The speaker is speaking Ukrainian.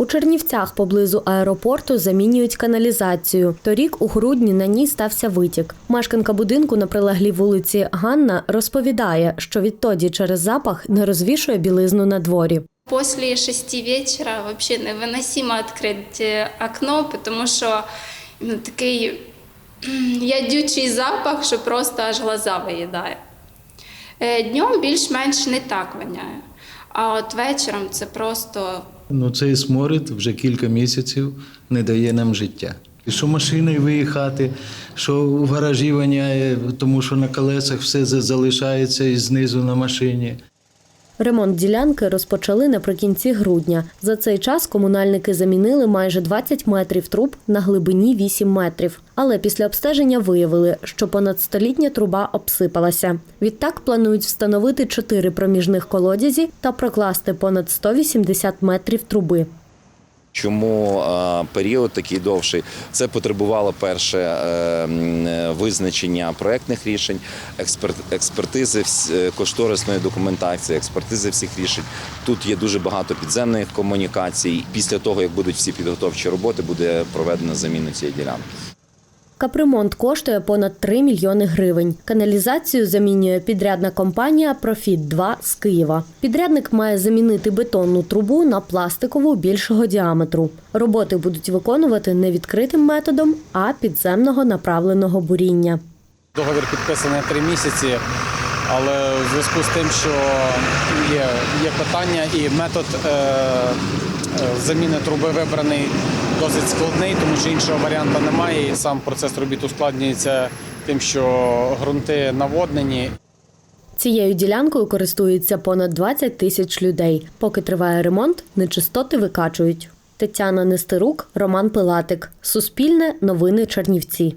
У Чернівцях поблизу аеропорту замінюють каналізацію. Торік у грудні на ній стався витік. Мешканка будинку на прилеглій вулиці Ганна розповідає, що відтоді через запах не розвішує білизну на дворі. После шести вечера вообще невыносимо открыть э, окно, потому що ну, такий м, ядючий запах, що просто аж глаза виїдає. Е, Днем більш-менш не так воняє, а от вечором це просто Ну, цей сморід вже кілька місяців не дає нам життя. І Що машиною виїхати, що в гаражі воняє, тому що на колесах все залишається і знизу на машині. Ремонт ділянки розпочали наприкінці грудня. За цей час комунальники замінили майже 20 метрів труб на глибині 8 метрів. Але після обстеження виявили, що понад столітня труба обсипалася. Відтак планують встановити чотири проміжних колодязі та прокласти понад 180 метрів труби. Чому період такий довший? Це потребувало перше е, е, визначення проектних рішень, експерт, експертизи е, кошторисної документації, експертизи всіх рішень. Тут є дуже багато підземних комунікацій. Після того, як будуть всі підготовчі роботи, буде проведена заміна цієї ділянки. Капремонт коштує понад 3 мільйони гривень. Каналізацію замінює підрядна компанія Профіт 2 з Києва. Підрядник має замінити бетонну трубу на пластикову більшого діаметру. Роботи будуть виконувати не відкритим методом, а підземного направленого буріння. Договір підписаний три місяці, але у зв'язку з тим, що є, є питання і метод е, е, заміни труби вибраний досить складний, тому що іншого варіанту немає. І сам процес робіт ускладнюється тим, що ґрунти наводнені, Цією ділянкою користується понад 20 тисяч людей. Поки триває ремонт, нечистоти викачують. Тетяна Нестерук, Роман Пилатик. Суспільне новини Чернівці.